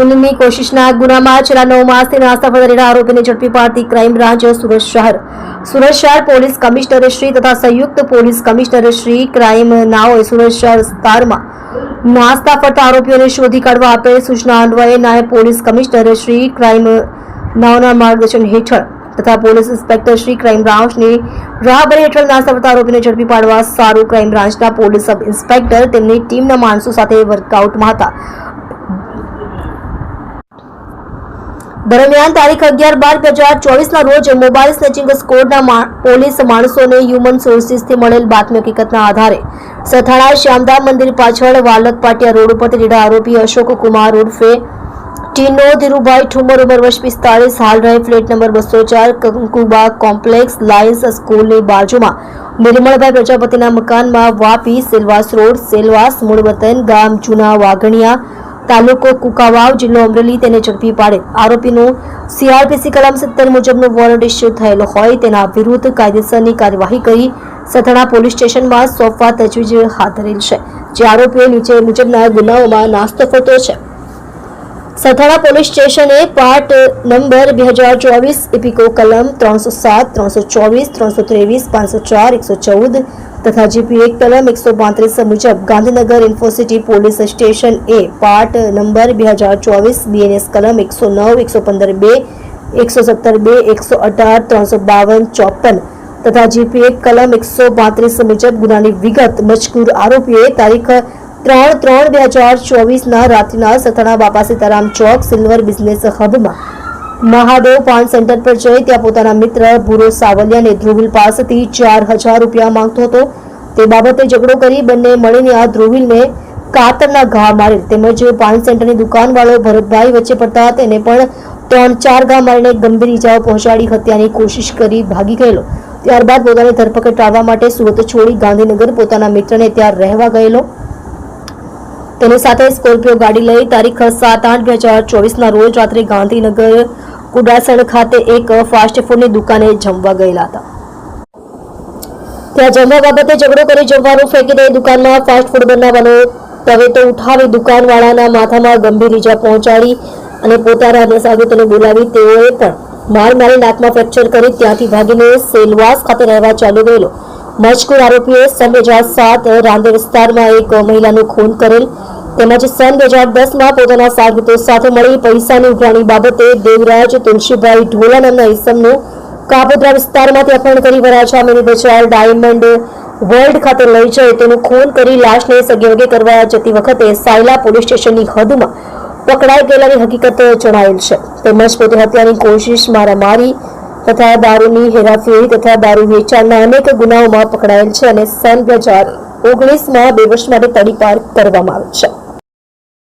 ખૂનની કોશિશના ગુનામાં છેલ્લા નવ માસથી નાસ્તા ફરેલા આરોપીને ઝડપી પાડતી ક્રાઇમ બ્રાન્ચ સુરત શહેર. સુરત શહેર પોલીસ કમિશનર શ્રી તથા સંયુક્ત પોલીસ કમિશનર શ્રી ક્રાઇમ નાઓએ સુરત શહેર વિસ્તારમાં નાસ્તા ફરતા આરોપીઓને શોધી કાઢવા આપેલ સૂચના અન્વયે નાયબ પોલીસ કમિશનર શ્રી ક્રાઇમ નાઓના માર્ગદર્શન હેઠળ તથા પોલીસ ઇન્સ્પેક્ટર શ્રી ક્રાઇમ બ્રાન્ચની રાહબરી હેઠળ નાસ્તા ફરતા આરોપીને ઝડપી પાડવા સારું ક્રાઇમ બ્રાન્ચના પોલીસ સબ ઇન્સ્પેક્ટર તેમની ટીમના માણસો સાથે વર્કઆઉટમાં હતા. દરમિયાન તારીખ અગિયાર બાર બે હજાર ચોવીસના રોજ મોબાઈલ સ્નેચિંગ સ્કોડના પોલીસ માણસોને હ્યુમન સોર્સિસથી મળેલ બાતમી હકીકતના આધારે સથાણા શ્યામધામ મંદિર પાછળ વાલક પાટિયા રોડ ઉપરથી લીધા આરોપી અશોક કુમાર ઉર્ફે ટીનો ધીરુભાઈ ઠુમર ઉંમર વર્ષ પિસ્તાળીસ, હાલ રહે ફ્લેટ નંબર બસો ચાર, કંકુબા કોમ્પ્લેક્સ લાયન્સ સ્કૂલની બાજુમાં. નિર્મળભાઈ પ્રજાપતિના મકાનમાં વાપી, સેલવાસ રોડ, સેલવાસ મૂળ વતન ગામ, જૂના વાઘણિયા તાલુકો કુકાવાવ જિલ્લો અમરેલી તેને ઝડપી પાડે. આરોપીનું સીઆરપીસી કલમ સત્તર મુજબનો વોરંટ ઇસ્યુ થયેલો હોય તેના વિરુદ્ધ કાયદેસરની કાર્યવાહી કરી સથણા પોલીસ સ્ટેશનમાં સોંપવા તજવીજ હાથ ધરેલ છે, જે આરોપીઓ નીચે મુજબના ગુનાઓમાં નાસ્તો ફરતો છે. સથાણા પોલીસ સ્ટેશને પાર્ટ નંબર બે હજાર ચોવીસ ઇપિકો કલમ ત્રણસો સાત, ત્રણસો ચોવીસ, ત્રણસો ત્રેવીસ, પાંચસો ચાર, એકસો ચૌદ તથા જીપી એક કલમ એકસો પાંત્રીસ મુજબ Gandhinagar Infocity police station A part number બે હજાર ચોવીસ બીએનએસ કલમ એકસો નવ, એકસો પંદર બે, એકસો સત્તર બે, એકસો અઢાર, ત્રણસો બાવન, ચોપન તથા જીપી એક કલમ એકસો પાંત્રીસ મુજબ ગુનાની વિગત મજકૂર આરોપીએ તારીખ ત્રણ ત્રણ બે હજાર ચોવીસના રાત્રિના સથાણા બાપા સીતારામ ચોક, સિલ્વર બિઝનેસ હબમાં મહાદેવ પાન સેન્ટર પર જઈ ત્યાં પોતાના મિત્ર ભૂરો સાવલિયાને ધ્રુવિલ પાસેથી ચાર હજાર રૂપિયા માંગતો હતો. તે બાબતે ઝઘડો કરી બંને મળીને આ ધ્રુવિલને કાતરના ઘા મારેલ તેમજ પાન સેન્ટરની દુકાનવાળો ભરતભાઈ વચ્ચે પડતા તેને પણ ત્રણ ચાર ઘા મારીને ગંભીર ઇજાઓ પહોંચાડી હત્યાની કોશિશ કરી ભાગી ગયેલો. ત્યારબાદ પોતાની ધરપકડ ટાળવા માટે સુરત છોડી ગાંધીનગર પોતાના મિત્રને ત્યાં રહેવા ગયેલો. તેની સાથે સ્કોર્પિયો ગાડી લઈ તારીખ સાત આઠ બે હજાર ચોવીસના રોજ રાત્રે ગાંધીનગર કુડાસણ ખાતે એક ફાસ્ટ ફૂડની દુકાને જમવા ગયેલા હતા. ત્યાં જમવા બાબતે ઝઘડો કરી જમવાનું ફેંકી દઈ દુકાનમાં ફાસ્ટ ફૂડ બનાવવાનો તવેતો ઉઠાવી દુકાનવાળાના માથામાં ગંભીર ઈજા પહોંચાડી અને પોતાના અન્ય સાગરીતોને બોલાવી તેઓએ પણ માર મારી નાકમાં ફ્રેક્ચર કરી ત્યાંથી ભાગીને સેલવાસ ખાતે રહેવા ચાલુ ગયેલો. મજકૂર આરોપીએ સન બે સાત રાંદેર વિસ્તારમાં એક મહિલાનું ખૂન કરેલ તેમજ સન બે હજાર દસમાં પોતાના સાગરીતો સાથે મળી પૈસાની ઉઘરાણી બાબતે દેવરાજ તુલસીભાઈ ઢોલા નામના ઇસમનું કાપોદ્રા વિસ્તારમાંથી અપહરણ કરી Varachha mini Bazar diamond world ખાતે લઈ જઈ તેનું ખૂન કરી લાશને સગેવગે કરવા જતી વખતે સાયલા પોલીસ સ્ટેશનની હદમાં પકડાઈ ગયેલાની હકીકત જણાવેલ છે. તેમજ પોતે હત્યાની કોશિશ મારામારી તથા દારૂની હેરાફેરી તથા દારૂ વેચાણના અનેક ગુનાઓમાં પકડાયેલ છે અને સન બે ઓગણીસમાં બે વર્ષ માટે તડીપાર કરવામાં આવે છે.